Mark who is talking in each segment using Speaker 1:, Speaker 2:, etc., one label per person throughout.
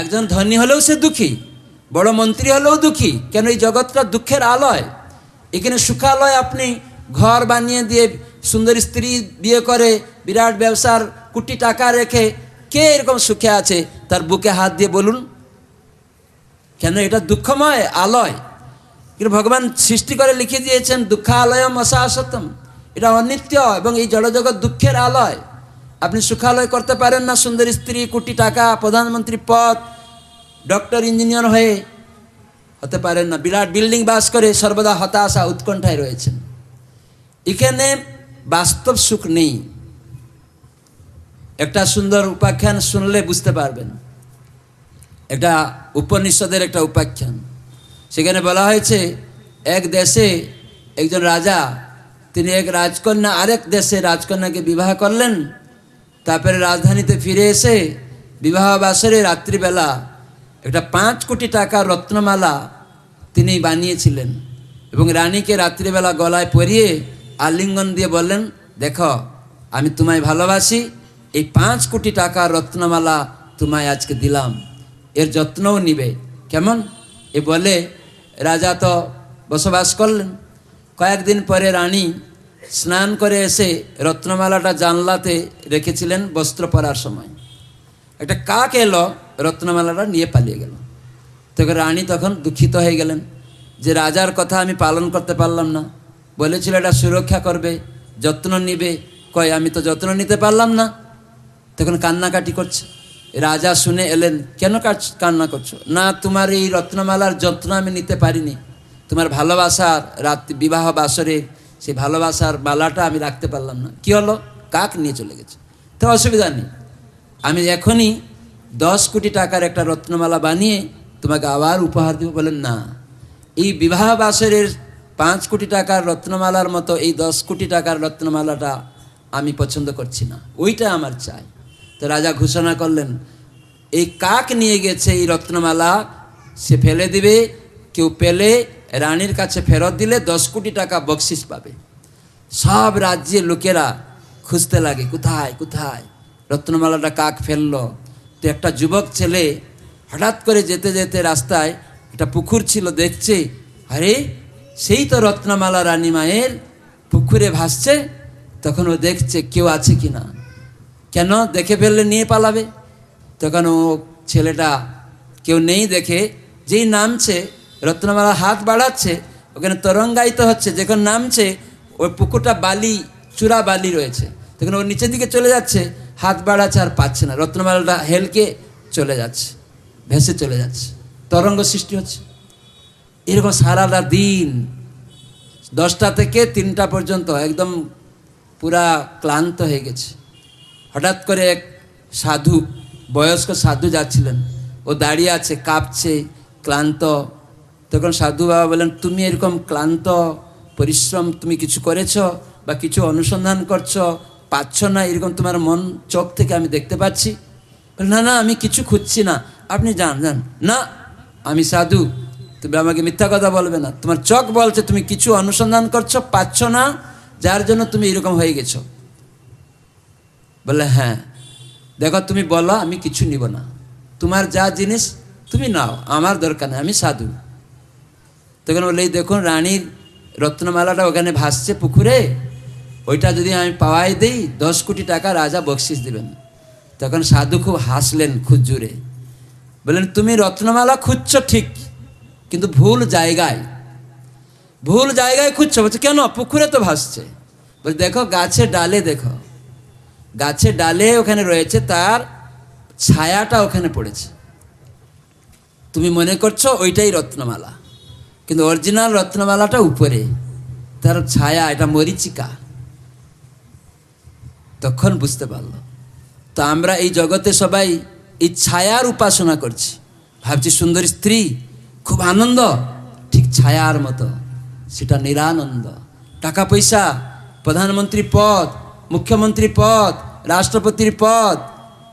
Speaker 1: একজন ধনী হলেও সে দুঃখী, বড় মন্ত্রী হলেও দুঃখী। কেন এই জগৎটা দুঃখের আলয়? এখানে সুখালয় আপনি ঘর বানিয়ে দিয়ে সুন্দর স্ত্রী বিয়ে করে, বিরাট ব্যবসার কোটি টাকা রেখে কে এরকম সুখে আছে? তার বুকে হাত দিয়ে বলুন। কেন এটা দুঃখময় আলয়? কিন্তু ভগবান সৃষ্টি করে লিখে দিয়েছেন দুঃখালয় মশাসতম এটা অনিত্য এবং এই জড়জগৎ দুঃখের আলয়। আপনি সুখালয় করতে পারেন না, সুন্দর স্ত্রী, কোটি টাকা, প্রধানমন্ত্রী পদ, ডক্টর, ইঞ্জিনিয়ার হয়ে হতে পারেন না। বিরাট বিল্ডিং বাস করে সর্বদা হতাশা, উৎকণ্ঠায় রয়েছেন। এখানে বাস্তব সুখ নেই। একটা সুন্দর উপাখ্যান শুনলে বুঝতে পারবেন। একটা উপনিষদের একটা উপাখ্যান। সেখানে বলা হয়েছে, এক দেশে একজন রাজা, তিনি এক রাজকন্যা, আরেক দেশে রাজকন্যাকে বিবাহ করলেন। তারপরে রাজধানীতে ফিরে এসে বিবাহ বাসরে রাত্রিবেলা একটা পাঁচ কোটি টাকা রত্নমালা তিনি বানিয়েছিলেন এবং রানীকে রাত্রিবেলা গলায় পরিয়ে আলিঙ্গন দিয়ে বললেন, দেখো, আমি তোমায় ভালোবাসি, এই পাঁচ কোটি টাকা রত্নমালা তোমায় আজকে দিলাম। এর যত্নও নিবে। কেমন? এ বলে রাজা তো বসবাস করলেন। কয়েকদিন পরে রানী স্নান করে এসে রত্নমালাটা জানলাতে রেখেছিলেন বস্ত্র পরার সময়। একটা কাক এলো, রত্নমালাটা নিয়ে পালিয়ে গেল। তখন রানী তখন দুঃখিত হয়ে গেলেন যে রাজার কথা আমি পালন করতে পারলাম না। বলেছিল, এটা সুরক্ষা করবে, যত্ন নিবে। কয়, আমি তো যত্ন নিতে পারলাম না। তখন কান্নাকাটি করছে। রাজা শুনে এলেন, কেন কান্না করছ? না, তোমার এই রত্নমালার যত্ন আমি নিতে পারিনি। তোমার ভালোবাসার রাত্রি বিবাহ বাসরে সেই ভালোবাসার মালাটা আমি রাখতে পারলাম না। কি হলো? কাক নিয়ে চলে গেছে। তো অসুবিধা নেই। আমি এখনই দশ কোটি টাকার একটা রত্নমালা বানিয়ে তোমাকে আবার উপহার দেবো বলেন, না। এই বিবাহ বাসরের পাঁচ কোটি টাকার রত্নমালার মতো এই দশ কোটি টাকার রত্নমালাটা আমি পছন্দ করছি না। ওইটা আমার চাই। তো রাজা ঘোষণা করলেন, এই কাক নিয়ে গেছে এই রত্নমালা, সে ফেলে দিবে, কেউ পেলে রানীর কাছে ফেরত দিলে দশ কোটি টাকা বকশিস পাবে। সব রাজ্যের লোকেরা খুঁজতে লাগে, কোথায় কোথায়? রত্নমালাটা কাক ফেলল। তো একটা যুবক ছেলে হঠাৎ করে যেতে যেতে রাস্তায় একটা পুকুর ছিল, দেখছে, আরে, সেই তো রত্নমালা রানী মায়ের পুকুরে ভাসছে, তখন ও দেখছে কেউ আছে কি না কেন? দেখে ফেললে নিয়ে পালাবে। তখন ও ছেলেটা কেউ নেই দেখে যেই নামছে রত্নমালা হাত বাড়াচ্ছে, ওখানে তরঙ্গায়িত হচ্ছে যখন নামছে, ওই পুকুরটা বালি, চূড়া বালি রয়েছে। তখন ওর নিচের দিকে চলে যাচ্ছে, হাত বাড়াচ্ছে আর পাচ্ছে না। রত্নমালাটা হেলকে চলে যাচ্ছে, ভেসে চলে যাচ্ছে, তরঙ্গ সৃষ্টি হচ্ছে। এরকম সারাটা দিন, দশটা থেকে তিনটা পর্যন্ত একদম পুরা ক্লান্ত হয়ে গেছে। হঠাৎ করে এক সাধু, বয়স্ক সাধু যাচ্ছিলেন। ও দাঁড়িয়ে আছে, কাঁপছে, ক্লান্ত তখন সাধু বাবা বলেন, তুমি এরকম ক্লান্ত, পরিশ্রম তুমি কিছু করেছ বা কিছু অনুসন্ধান করছ, পাচ্ছ না এরকম তোমার মন চোখ থেকে আমি দেখতে পাচ্ছি? না না, আমি কিছু খুঁজছি না। আপনি যান যান। না, আমি সাধু। তুমি আমাকে মিথ্যা কথা বলবে না। তোমার চোখ বলছে তুমি কিছু অনুসন্ধান করছ, পাচ্ছ না, যার জন্য তুমি এরকম হয়ে গেছো। বলে হ্যাঁ দেখো, তুমি বলো, আমি কিছু নিব না। তোমার যা জিনিস তুমি নাও, আমার দরকার নেই, আমি সাধু। তখন বলে দেখুন রানীর রত্নমালাটা ওখানে ভাসছে পুকুরে। ওইটা যদি আমি পাওয়াই দেই, দশ কোটি টাকা রাজা বকশিস দিবেন তখন সাধু খুব হাসলেন খুব জোরে বললেন, তুমি রত্নমালা খুঁজছো ঠিক, কিন্তু ভুল জায়গায়। ভুল জায়গায় খুঁজছো। বলছে, কেন? পুকুরে তো ভাসছে। বলছে, দেখো, গাছের ডালে দেখো। গাছের ডালে ওখানে রয়েছে তার ছায়াটা ওখানে পড়েছে। তুমি মনে করছ ওইটাই রত্নমালা? কিন্তু অরিজিনাল রত্নমালাটা উপরে। তার ছায়া, এটা মরিচিকা। তখন বুঝতে পারল। তো আমরা এই জগতে সবাই এই ছায়ার উপাসনা করছি। ভাবছি সুন্দর স্ত্রী, খুব আনন্দ। ঠিক ছায়ার মতো, সেটা নিরানন্দ। টাকা পয়সা প্রধানমন্ত্রী পদ মুখ্যমন্ত্রী পদ, রাষ্ট্রপতির পদ,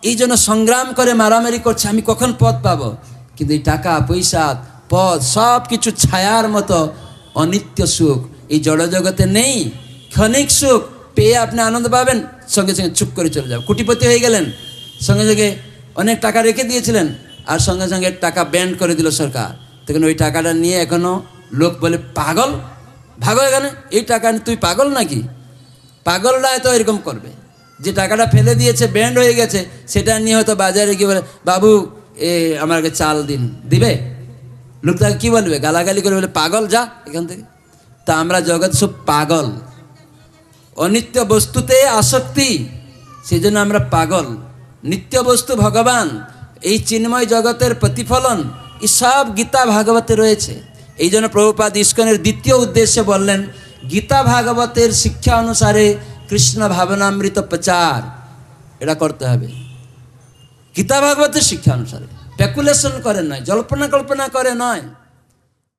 Speaker 1: এই জন্য সংগ্রাম করে মারামারি করছে, আমি কখন পদ পাবো? কিন্তু এই টাকা পয়সা পদ সব কিছু ছায়ার মতো অনিত্য সুখ। এই জড়জগতে নেই, ক্ষণিক সুখ পেয়ে আপনি আনন্দ পাবেন। সঙ্গে সঙ্গে চুপ করে চলে যাবেন। কোটিপতি হয়ে গেলেন। সঙ্গে সঙ্গে অনেক টাকা রেখে দিয়েছিলেন আর সঙ্গে সঙ্গে টাকা ব্যান্ড করে দিল সরকার। তখন ওই টাকাটা নিয়ে এখনও লোক বলে, পাগল? ভাগো এখানে এই টাকা তুই পাগল নাকি? পাগলরা তো এরকম করবে। যে টাকাটা ফেলে দিয়েছে, ব্যান্ড হয়ে গেছে, সেটা নিয়ে হয়তো বাজারে গিয়ে বলে, বাবু, এ আমাকে চাল দিন। দিবে? লোকটাকে কি বলবে? গালাগালি করে বলে, পাগল, যা এখান থেকে। তা আমরা জগৎ সব পাগল। অনিত্য বস্তুতে আসক্তি সেই জন্য আমরা পাগল। নিত্য বস্তু ভগবান, এই চিন্ময় জগতের প্রতিফলন এই সব গীতা ভাগবতে রয়েছে। এই জন্য প্রভুপাদ ইস্কনের দ্বিতীয় উদ্দেশ্যে বললেন, গীতা ভাগবতের শিক্ষা অনুসারে কৃষ্ণ ভাবনামৃত প্রচার। এটা করতে হবে। গীতা ভাগবতের শিক্ষা অনুসারে। স্পেকুলেশন করে নয় জল্পনা কল্পনা করে নয়।